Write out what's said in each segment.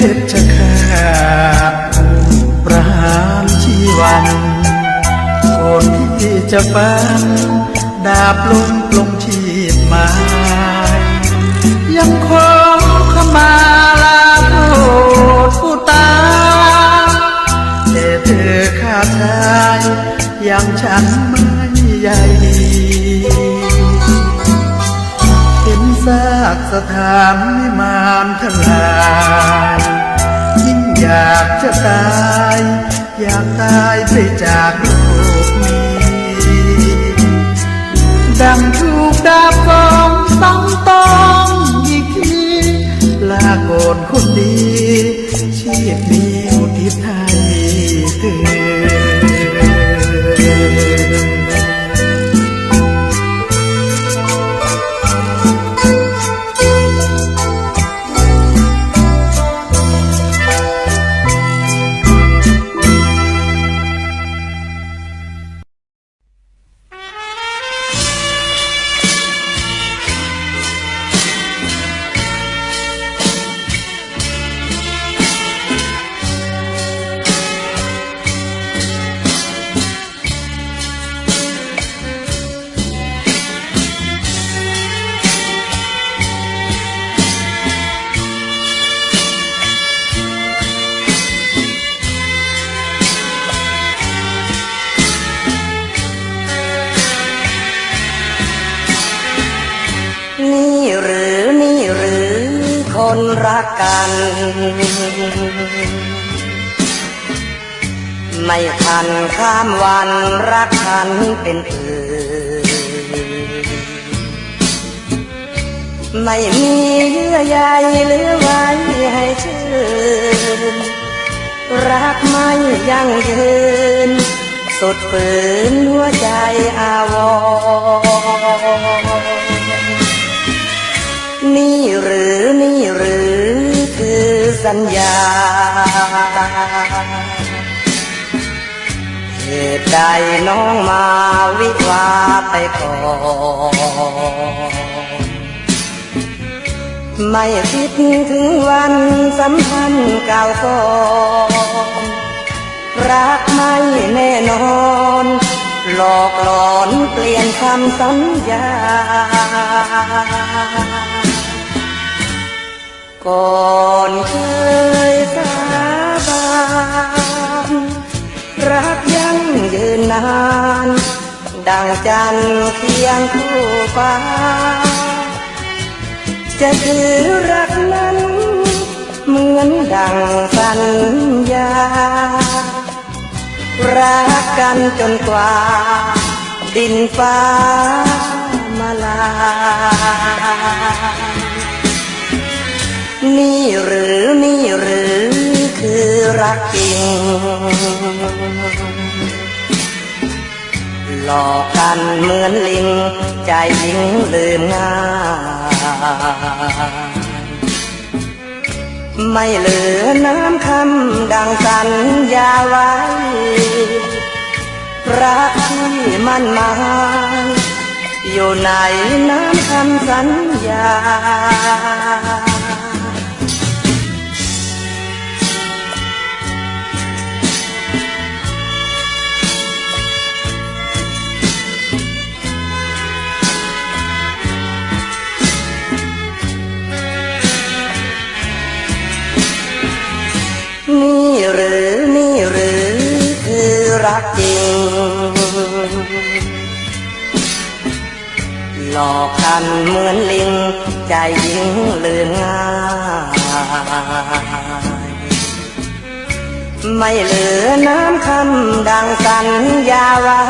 เพชรขาดประหารชีวันคนที่จะฟันดาบลงปลงชีพมา ยังขอขมาลาโทษผู้ตายแต่เธอข้าชายยังฉันไม่ใหญ่เห็นซากสถานวิมานทั้งหลาย อยากจะตาย อยากตายไปจากโลกนี้ ดังถูกดาบกองต้องต้องอีกทีลาโกนคนดีชีพนี้อุทิศให้ คนรักกัน ไม่ทันข้ามวันรักฉันเป็นอื่นไม่มีเยื่อใยเหลือไว้ให้ชื่นรักไม่ยั่งยืน สุดฝืนหัวใจอาวร สัญญา เหตุใดน้องมาวิวาไปก่อนไม่คิดถึงวันสัมพันเก่าก่อนรักไม่แน่นอน หลอกหลอนเปลี่ยนคำสัญญา ก่อนเคยสาบานรักยังยืนนาน ดังจันทร์เคียงคู่ฟ้า จะถือรักนั้น เหมือนดังสัญญา รักกันจนกว่า ดินฟ้ามาลา นี่หรือนี่หรือคือรักจริง หลอกกันเหมือนลิง ใจหญิงลืมง่ายไม่เหลือน้ำคำดังสัญญาไว้รักที่มันหมายอยู่ในน้ำคำสัญญา รักจริงหลอกกันเหมือนลิง ใจหญิงเลืมง่าย ไม่เหลือน้ำคำดังสัญญาไว้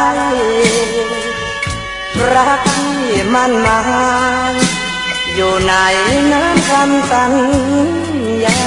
รักที่มันหมายอยู่ในน้ำคำสัญญา